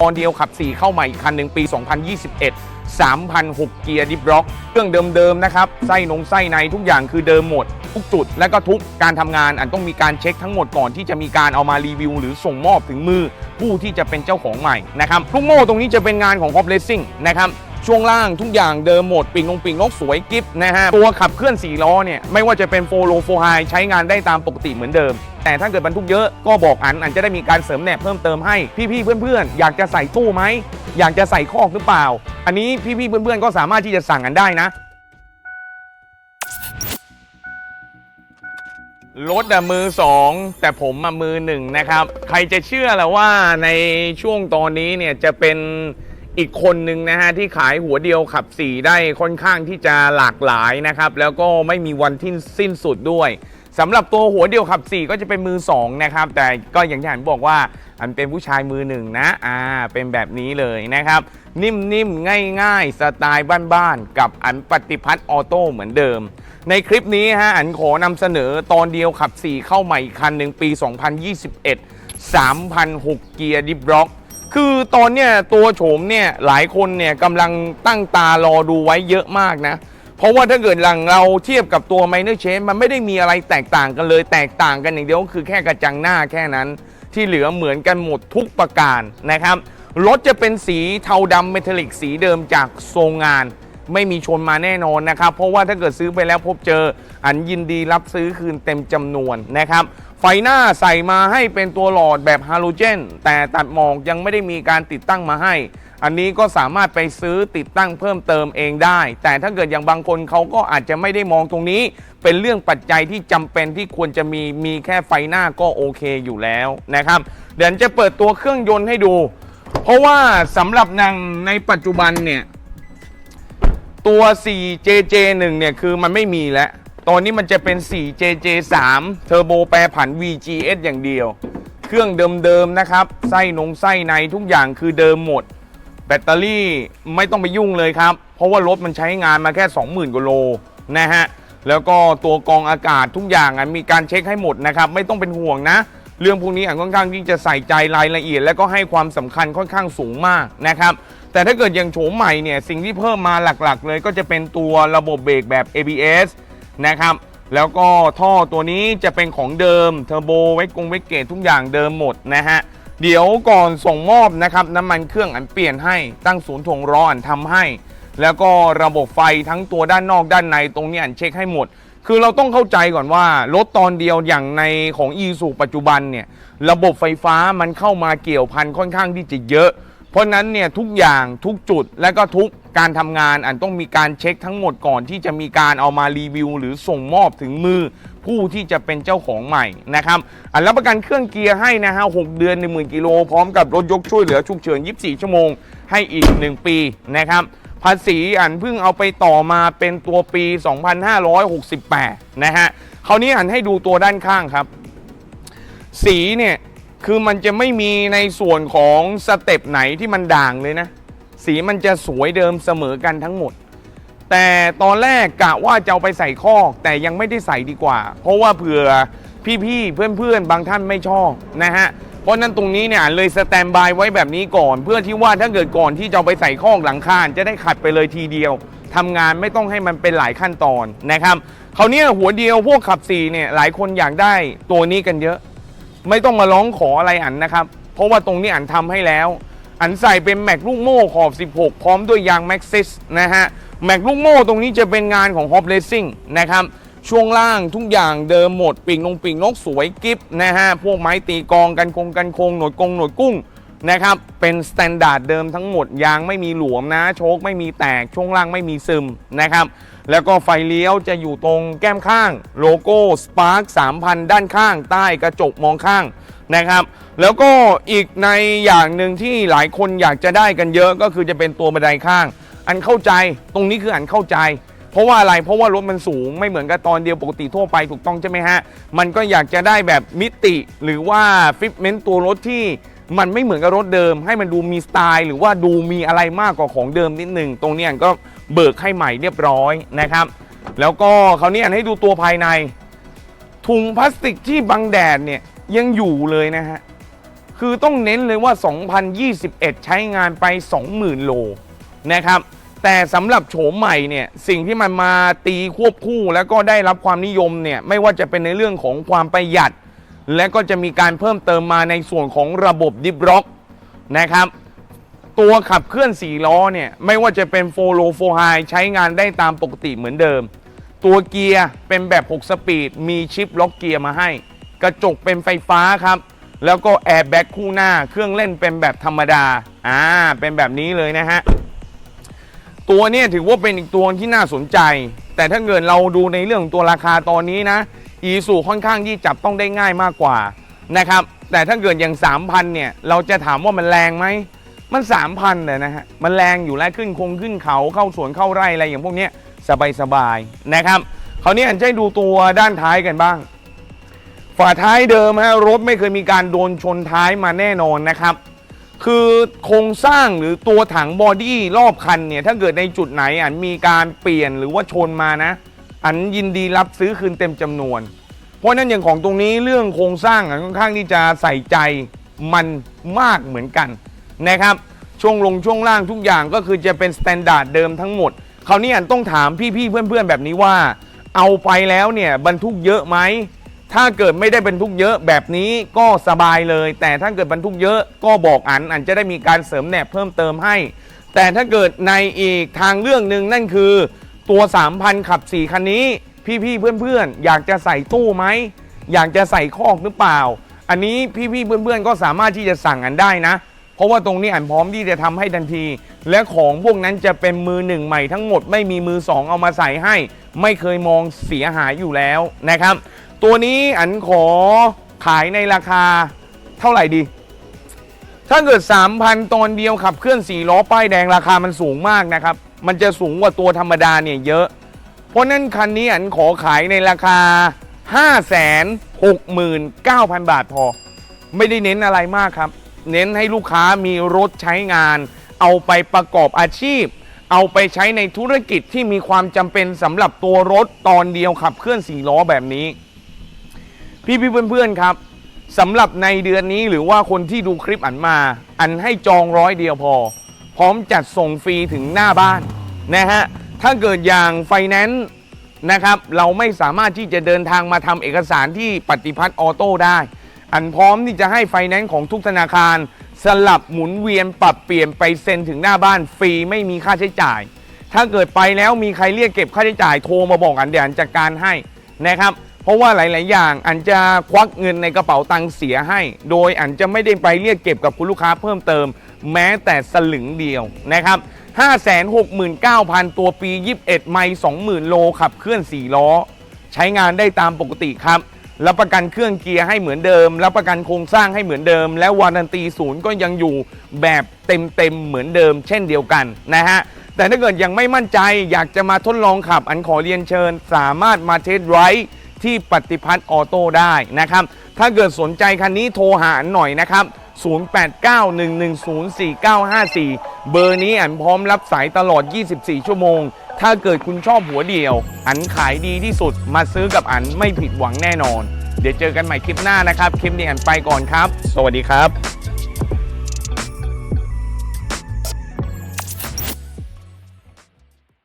ตอนเดียวขับ 4 เข้าใหม่อีกคันหนึ่งปี 2021 3,006เกียร์ดิฟร็อก เครื่องเดิมๆนะครับ ไส้นงไส้ในทุกอย่างคือเดิมหมด ทุกจุด และก็ทุกการทำงานอันต้องมีการเช็คทั้งหมดก่อนที่จะมีการเอามารีวิว หรือส่งมอบถึงมือผู้ที่จะเป็นเจ้าของใหม่นะครับลูกโม่ตรงนี้จะเป็นงานของฮอปเลสซิ่งนะครับ ช่วงล่างทุกอย่างเดิมหมดปิงนงปิงนกสวยกิฟนะฮะ ตัวขับเคลื่อน4ล้อเนี่ย ไม่ว่าจะเป็นโฟโลโฟไฮใช้งานได้ตามปกติเหมือนเดิม แต่ถ้าเกิดบรรทุกเยอะก็บอกอันอันจะได้มีการเสริมแหนบเพิ่มเติมให้พี่ๆเพื่อนๆ อยากจะใส่ตู้ไหม อยากจะใส่คอกหรือเปล่า อันนี้พี่ๆเพื่อนๆก็สามารถที่จะสั่งกันได้นะรถอะมือสองแต่ผมมามือหนึ่งนะครับ ใครจะเชื่อละว่าในช่วงตอนนี้เนี่ยจะเป็น อีกคนหนึ่งนะฮะที่ขายหัวเดียวขับสี่ได้ค่อนข้างที่จะหลากหลายนะครับแล้วก็ไม่มีวันที่สิ้นสุดด้วยสำหรับตัวหัวเดียวขับสี่ก็จะเป็นมือสองนะครับ แต่ก็อย่างที่อันบอกว่าอันเป็นผู้ชายมือหนึ่งนะอ่าเป็นแบบนี้เลยนะครับ นิ่มๆ ง่ายๆ สไตล์บ้านๆ กับอันปฏิพัฒน์ออโต้เหมือนเดิม ในคลิปนี้ฮะอันขอนำเสนอตอนเดียวขับ 4 เข้าใหม่อีกคันหนึ่งปี 2021 3,006เกียร์ดิฟร็อก คือตอนเนี้ยตัวโฉมเนี่ยหลายคนเนี่ยกำลังตั้งตารอดูไว้เยอะมากนะ เพราะว่าถ้าเกิดหลังเราเทียบกับตัว Minor Change มันไม่ได้มีอะไรแตกต่างกันเลย แตกต่างกันอย่างเดียวก็คือแค่กระจังหน้าแค่นั้น ที่เหลือเหมือนกันหมดทุกประการนะครับรถจะเป็นสีเทาดำเมทัลลิกสีเดิมจากโรงงาน ไม่มีชนมาแน่นอนนะครับ เพราะว่าถ้าเกิดซื้อไปแล้วพบเจอ อันยินดีรับซื้อคืนเต็มจำนวนนะครับ ไฟหน้าใส่มาให้เป็นตัวหลอดแบบฮาโลเจน แต่ตัดหมอกยังไม่ได้มีการติดตั้งมาให้ อันนี้ก็สามารถไปซื้อติดตั้งเพิ่มเติมเองได้ แต่ถ้าเกิดอย่างบางคนเขาก็อาจจะไม่ได้มองตรงนี้ เป็นเรื่องปัจจัยที่จำเป็นที่ควรจะมีมีแค่ไฟหน้าก็โอเคอยู่แล้วนะครับเดี๋ยวจะเปิดตัวเครื่องยนต์ให้ดู เพราะว่าสำหรับนางในปัจจุบันเนี่ย ตัว 4JJ1 เนี่ยคือมันไม่มีแล้ว ตอนนี้มันจะเป็น 4JJ3 เทอร์โบแปรผัน VGS อย่างเดียว เครื่องเดิมๆนะครับ ไส้นงไส้ในทุกอย่างคือเดิมหมด แบตเตอรี่ไม่ต้องไปยุ่งเลยครับ เพราะว่ารถมันใช้งานมาแค่ 20,000กว่าโลนะฮะ แล้วก็ตัวกองอากาศทุกอย่างมีการเช็คให้หมดนะครับ ไม่ต้องเป็นห่วงนะ เรื่องพวกนี้อะค่อนข้างที่จะใส่ใจรายละเอียด และก็ให้ความสำคัญค่อนข้างสูงมากนะครับ แต่ถ้าเกิดอย่างโฉมใหม่เนี่ยสิ่งที่เพิ่มมาหลักๆ เลยก็จะเป็นตัวระบบเบรกแบบ ABS นะครับแล้วก็ท่อตัวนี้จะเป็นของเดิมเทอร์โบไวกงไวเกตทุกอย่างเดิมหมดนะฮะเดี๋ยวก่อนส่งมอบนะครับน้ำมันเครื่องอันเปลี่ยนให้ตั้งศูนย์ถ่วงล้ออันทำให้ แล้วก็ระบบไฟทั้งตัวด้านนอกด้านในตรงนี้อันเช็คให้หมด คือเราต้องเข้าใจก่อนว่ารถตอนเดียวอย่างในของอีสูปัจจุบันเนี่ยระบบไฟฟ้ามันเข้ามาเกี่ยวพันค่อนข้างที่จะเยอะ เพราะนั้นเนี่ยทุกอย่างทุกจุดและก็ทุกการทำงานอันต้องมีการเช็คทั้งหมดก่อนที่จะมีการเอามารีวิว หรือส่งมอบถึงมือผู้ที่จะเป็นเจ้าของใหม่นะครับอันรับประกันเครื่องเกียร์ให้นะฮะ6เดือน 10,000กิโลพร้อมกับรถยกช่วยเหลือฉุกเฉิน 24 ชั่วโมง ให้อีก 1 ปีนะครับภาษีอันเพิ่งเอาไปต่อมาเป็นตัวปี 2568 นะฮะคราวนี้อันให้ดูตัวด้านข้างครับ สีเนี่ย คือมันจะไม่มีในส่วนของสเต็ปไหนที่มันด่างเลยนะ สีมันจะสวยเดิมเสมอกันทั้งหมด แต่ตอนแรกกะว่าจะเอาไปใส่คอก แต่ยังไม่ได้ใส่ดีกว่า เพราะว่าเผื่อพี่ๆเพื่อนๆ บางท่านไม่ชอบนะฮะ เพราะนั้นตรงนี้เนี่ยเลยสแตนบายไว้แบบนี้ก่อน เพื่อที่ว่าถ้าเกิดก่อนที่จะไปใส่คอกหลังคานจะได้ขัดไปเลยทีเดียวทำงานไม่ต้องให้มันเป็นหลายขั้นตอนนะครับคราวเนี้ยหัวเดียวพวกขับสี่เนี่ยหลายคนอยากได้ตัวนี้กันเยอะ ไม่ต้องมาร้องขออะไรอันนะครับ เพราะว่าตรงนี้อันทำให้แล้ว อันใส่เป็นแม็กลูกโม่ขอบ 16 พร้อมด้วยยางแม็กซิสนะฮะแม็กลูกโม่ตรงนี้จะเป็นงานของ Hop Racing นะครับช่วงล่างทุกอย่างเดิมหมดปิ่งนงปิ่งนกสวยกิฟนะฮะพวกไม้ตีกองกันคงกันคงหนวดกงหนวดกุ้งนะครับเป็นสแตนดาร์ดเดิมทั้งหมดยางไม่มีหลวมนะ โชคไม่มีแตกช่วงล่างไม่มีซึมนะครับ แล้วก็ไฟเลี้ยวจะอยู่ตรงแก้มข้างโลโก้ Spark 3,000 ด้านข้าง ใต้กระจกมองข้างนะครับ แล้วก็อีกในอย่างหนึ่งที่หลายคนอยากจะได้กันเยอะก็คือจะเป็นตัวบันไดข้าง อันเข้าใจตรงนี้คืออันเข้าใจ เพราะว่าอะไรเพราะว่ารถมันสูงไม่เหมือนกับตอนเดียวปกติทั่วไปถูกต้องใช่ไหมฮะ มันก็อยากจะได้แบบมิติหรือว่าฟิตเมนต์ตัวรถที่มันไม่เหมือนกับรถเดิม ให้มันดูมีสไตล์ หรือว่าดูมีอะไรมากกว่าของเดิมนิดหนึ่งตรงนี้ก็ เบิกให้ใหม่เรียบร้อยนะครับ แล้วก็คราวนี้อันให้ดูตัวภายใน ถุงพลาสติกที่บังแดดเนี่ยยังอยู่เลยนะฮะ คือต้องเน้นเลยว่า 2021 ใช้งานไป 20,000 โลนะครับ แต่สำหรับโฉมใหม่เนี่ยสิ่งที่มันมาตีควบคู่แล้วก็ได้รับความนิยมเนี่ยไม่ว่าจะเป็นในเรื่องของความประหยัด และก็จะมีการเพิ่มเติมมาในส่วนของระบบดิฟร็อกนะครับ ตัวขับเคลื่อน 4 ล้อเนี่ย ไม่ว่าจะเป็นโฟโลโฟไฮใช้งานได้ตามปกติเหมือนเดิม ตัวเกียร์เป็นแบบ 6 สปีด มีชิปล็อกเกียร์มาให้ กระจกเป็นไฟฟ้าครับ แล้วก็แอร์แบ็กคู่หน้า เครื่องเล่นเป็นแบบธรรมดา อ่า เป็นแบบนี้เลยนะฮะ ตัวนี้ถือว่าเป็นอีกตัวที่น่าสนใจ แต่ถ้าเกิดเราดูในเรื่องของตัวราคาตอนนี้นะอีสูค่อนข้างที่จับต้องได้ง่ายมากกว่านะครับ แต่ถ้าเกิดอย่าง 3,000เนี่ย เราจะถามว่ามันแรงไหม มัน3,000เลยนะฮะ มันแรงอยู่แล้วขึ้นคงขึ้นเขาเข้าสวนเข้าไร่อะไรอย่างพวกเนี้ยสบายนะครับคราวนี้อันจะให้ดูตัวด้านท้ายกันบ้าง ฝาท้ายเดิมฮะรถไม่เคยมีการโดนชนท้ายมาแน่นอนนะครับ คือโครงสร้างหรือตัวถังบอดี้รอบคันเนี่ยถ้าเกิดในจุดไหนอันมีการเปลี่ยนหรือว่าชนมานะ อันยินดีรับซื้อคืนเต็มจำนวน เพราะฉะนั้นอย่างของตรงนี้เรื่องโครงสร้างอันค่อนข้างที่จะใส่ใจมันมากเหมือนกัน นะครับช่วงลงช่วงล่างทุกอย่างก็คือจะเป็นสแตนดาร์ดเดิมทั้งหมดคราวนี้อันต้องถามพี่ๆเพื่อนๆแบบนี้ว่า เอาไปแล้วเนี่ยบรรทุกเยอะไหมถ้าเกิดไม่ได้บรรทุกเยอะแบบนี้ก็สบายเลย แต่ถ้าเกิดบรรทุกเยอะก็บอกอันอันจะได้มีการเสริมแหนบเพิ่มเติมให้ แต่ถ้าเกิดในอีกทางเรื่องหนึ่งนั่นคือ ตัว 3,000 ขับ 4 คันนี้ พี่ๆเพื่อนๆ อยากจะใส่ตู้ไหมอยากจะใส่คอกหรือเปล่า อันนี้พี่ๆเพื่อนๆก็สามารถที่จะสั่งอันได้นะ เพราะว่าตรงนี้อันพร้อมที่จะทำให้ทันที และของพวกนั้นจะเป็นมือหนึ่งใหม่ทั้งหมดไม่มีมือสองเอามาใส่ให้ ไม่เคยมองเสียหายอยู่แล้วนะครับ ตัวนี้อันขอขายในราคาเท่าไหร่ดี ถ้าเกิด 3,000 ตอนเดียวขับเคลื่อน4ล้อป้ายแดงราคามันสูงมากนะครับ มันจะสูงกว่าตัวธรรมดาเนี่ยเยอะ เพราะนั้นคันนี้อันขอขายในราคา 569,000 บาทพอ ไม่ได้เน้นอะไรมากครับ เน้นให้ลูกค้ามีรถใช้งาน เอาไปประกอบอาชีพ เอาไปใช้ในธุรกิจที่มีความจำเป็นสำหรับตัวรถตอนเดียวขับเคลื่อน4ล้อแบบนี้ พี่พี่เพื่อนๆครับสำหรับในเดือนนี้หรือว่าคนที่ดูคลิปอันมา อันให้จองร้อยเดียวพอ พร้อมจัดส่งฟรีถึงหน้าบ้านนะฮะถ้าเกิดอย่างไฟแนนซ์นะครับ เราไม่สามารถที่จะเดินทางมาทำเอกสารที่ปฏิพัฒน์ออโต้ได้ อันพร้อมที่จะให้ไฟแนนซ์ของทุกธนาคาร สลับหมุนเวียนปรับเปลี่ยนไปเซ็นถึงหน้าบ้านฟรีไม่มีค่าใช้จ่าย ถ้าเกิดไปแล้วมีใครเรียกเก็บค่าใช้จ่ายโทรมาบอกอันเดี๋ยวอันจัดการให้นะครับเพราะว่าหลาย ๆ อย่างอันจะควักเงินในกระเป๋าตังค์เสียให้ โดยอันจะไม่ได้ไปเรียกเก็บกับคุณลูกค้าเพิ่มเติม แม้แต่สลึงเดียวนะครับ569,000 ตัวปี 21 ไมล์20,000 โลขับเคลื่อน 4 ล้อ ใช้งานได้ตามปกติครับ รับประกันเครื่องเกียร์ให้เหมือนเดิม รับประกันโครงสร้างให้เหมือนเดิม และวารันตีศูนย์ก็ยังอยู่แบบเต็มๆเหมือนเดิม เช่นเดียวกันนะฮะแต่ถ้าเกิดยังไม่มั่นใจอยากจะมาทดลองขับอันขอเรียนเชิญ สามารถมาเทสไรด์ที่ปฏิพัฒน์ออโต้ได้นะครับ ถ้าเกิดสนใจคันนี้โทรหาอันหน่อยนะครับ 0891104954 เบอร์นี้อันพร้อมรับสายตลอด 24 ชั่วโมง ถ้าเกิดคุณชอบหัวเดียว อันขายดีที่สุดมาซื้อกับอันไม่ผิดหวังแน่นอน เดี๋ยวเจอกันใหม่คลิปหน้านะครับ คลิปนี้อันไปก่อนครับ สวัสดีครับ